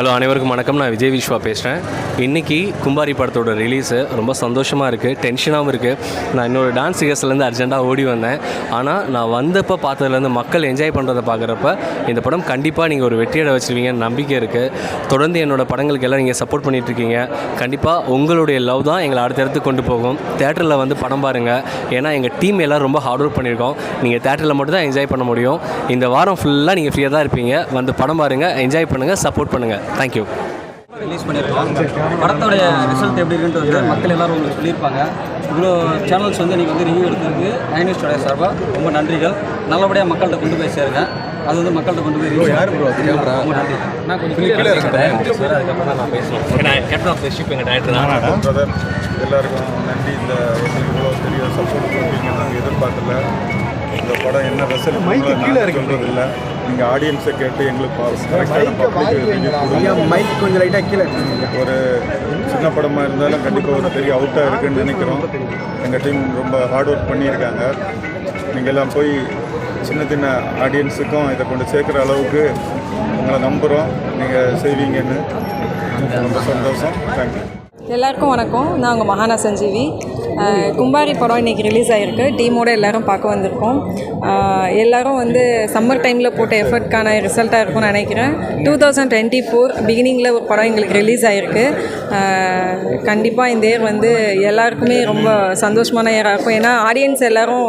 Hello அனைவருக்கும் வணக்கம். நான் விஜய் விஸ்வா பேசுகிறேன் இன்றைக்கி கும்பாரி படத்தோட ரிலீஸு ரொம்ப சந்தோஷமாக இருக்குது டென்ஷனாகவும் இருக்குது நான் இன்னொரு டான்ஸ் ரிஹர்சல்லேருந்து அர்ஜென்ட்டாக ஓடி வந்தேன். ஆனால் நான் வந்தப்போ பார்த்ததுலேருந்து மக்கள் என்ஜாய் பண்ணுறதை பார்க்குறப்ப இந்த படம் கண்டிப்பாக நீங்கள் ஒரு வெற்றியிட வச்சுருவீங்கன்னு நம்பிக்கை இருக்குது தொடர்ந்து என்னோட படங்களுக்கு எல்லாம் நீங்கள் சப்போர்ட் பண்ணிகிட்ருக்கீங்க கண்டிப்பாக உங்களுடைய லவ் தான் எங்களை அடுத்தடுத்து கொண்டு போகும். தேட்டரில் வந்து படம் பாருங்கள் ஏன்னா எங்கள் டீம் எல்லாம் ரொம்ப ஹார்ட் ஒர்க் பண்ணியிருக்கோம். நீங்கள் தேட்டரில் மட்டும் தான் என்ஜாய் பண்ண முடியும். இந்த வாரம் ஃபுல்லாக நீங்கள் ஃப்ரீயாக தான் இருப்பீங்க. வந்து படம் பாருங்கள் என்ஜாய் பண்ணுங்கள் சப்போர்ட் பண்ணுங்கள் தேங்க்யூ ரிலீஸ் பண்ணியிருக்கோம். படத்தோடைய ரிசல்ட் எப்படி இருக்குன்ட்டு வந்து மக்கள் எல்லாரும் உங்களுக்கு சொல்லியிருப்பாங்க. இவ்வளோ சேனல்ஸ் வந்து நீங்கள் வந்து ரிவ்யூ எடுத்ததுக்கு நைனிஸ்டோடைய சார்பாக ரொம்ப நன்றிகள். நல்லபடியாக மக்கள்கிட்ட கொண்டு போய் சேருங்க. அது வந்து மக்கள்கிட்ட கொண்டு போய் பண்ணுங்க. ரொம்ப நன்றி. நான் அதுக்கப்புறம் நான் பேசணும் கேப்டன் ஆஃப் த ஷிப் எங்கள் டேரக்டர் எல்லாருக்கும் நன்றி. இந்த இவ்வளோ பெரிய சப்போர்ட் கொடுப்பீங்க நாங்கள் எதிர்பார்க்கல. இந்த படம் என்ன ரிசல்ட் கீழே இருக்கிறது இல்லை நீங்கள் ஆடியன்ஸை கேட்டு எங்களுக்கு மைக் கொஞ்சம் லைட்டாக கீழே ஒரு சின்ன படமாக இருந்தாலும் கண்டிப்பாக ஒரு பெரிய அவுட்டாக இருக்குன்னு நினைக்கிறோம். எங்கள் டீம் ரொம்ப ஹார்ட் ஒர்க் பண்ணியிருக்காங்க. நீங்கள் எல்லாம் போய் சின்ன சின்ன ஆடியன்ஸுக்கும் இதை கொண்டு சேர்க்குற அளவுக்கு உங்களை நம்புகிறோம் நீங்கள் செய்வீங்கன்னு. ரொம்ப சந்தோஷம். தேங்க்யூ எல்லாருக்கும் வணக்கம். நான் உங்கள் மகானா சஞ்சீவி. கும்பாரி படம் இன்றைக்கி ரிலீஸ் ஆகிருக்கு டீமோடு எல்லோரும் பார்க்க வந்திருக்கோம். எல்லோரும் வந்து சம்மர் டைமில் போட்ட எஃபர்ட்கான ரிசல்ட்டாக இருக்கும்னு நினைக்கிறேன். டூ தௌசண்ட் டுவெண்ட்டி ஃபோர் பிகினிங்கில் ஒரு படம் எங்களுக்கு ரிலீஸ் ஆகிருக்கு கண்டிப்பாக இந்த இயர் வந்து எல்லாருக்குமே ரொம்ப சந்தோஷமான இயராக இருக்கும். ஏன்னா ஆடியன்ஸ் எல்லோரும்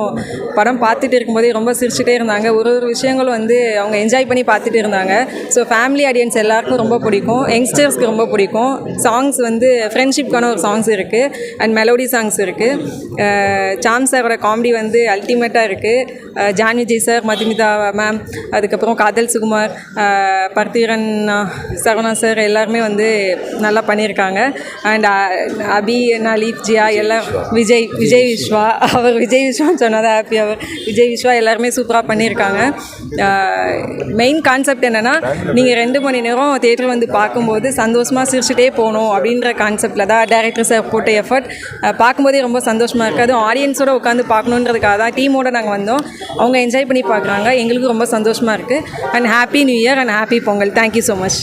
படம் பார்த்துட்டு இருக்கும்போதே ரொம்ப சிரிச்சுட்டே இருந்தாங்க. ஒரு ஒரு விஷயங்களும் வந்து அவங்க என்ஜாய் பண்ணி பார்த்துட்டு இருந்தாங்க. ஸோ ஃபேமிலி ஆடியன்ஸ் எல்லாருக்கும் ரொம்ப பிடிக்கும். யங்ஸ்டர்ஸ்க்கு ரொம்ப பிடிக்கும். சாங்ஸ் வந்து ஃப்ரெண்ட்ஷிப்கான ஒரு சாங்ஸ் இருக்குது அண்ட் மெலோடி சாங்ஸ் இருக்குது சாம் சாரோட காமெடி வந்து அல்டிமேட்டாக இருக்குது ஜான் சார் மதுமிதா மேம் அதுக்கப்புறம் காதல் சுகுமார் அஹ், பர்த்திரன் சரவணா சார் எல்லாருமே வந்து நல்லா பண்ணியிருக்காங்க அண்ட் அபி நலீப் ஜியா எல்லாம் விஜய் விஜய் விஸ்வா. அவர் விஜய் விஸ்வான்னு சொன்னதான் ஹாப்பி அவர். விஜய் விஸ்வா எல்லாருமே சூப்பராக பண்ணியிருக்காங்க மெயின் கான்செப்ட் என்னென்னா நீங்கள் ரெண்டு மணி நேரம் தேட்டர் வந்து பார்க்கும்போது சந்தோஷமாக சிரிச்சுட்டே போகணும் அப்படின்ற கான்செப்டில் தான் டேரக்டர் சார் போட்ட எஃபர்ட் பார்க்கும்போதே ரொம்ப சந்தோஷமாக இருக்குது அதுவும் ஆடியன்ஸோட உட்காந்து பார்க்கணுன்றதுக்காக தான் டீமோட நாங்கள் வந்தோம். அவங்க என்ஜாய் பண்ணி பார்க்குறாங்க. எங்களுக்கும் ரொம்ப சந்தோஷமாக இருக்குது and happy new year and happy Pongal. Thank you so much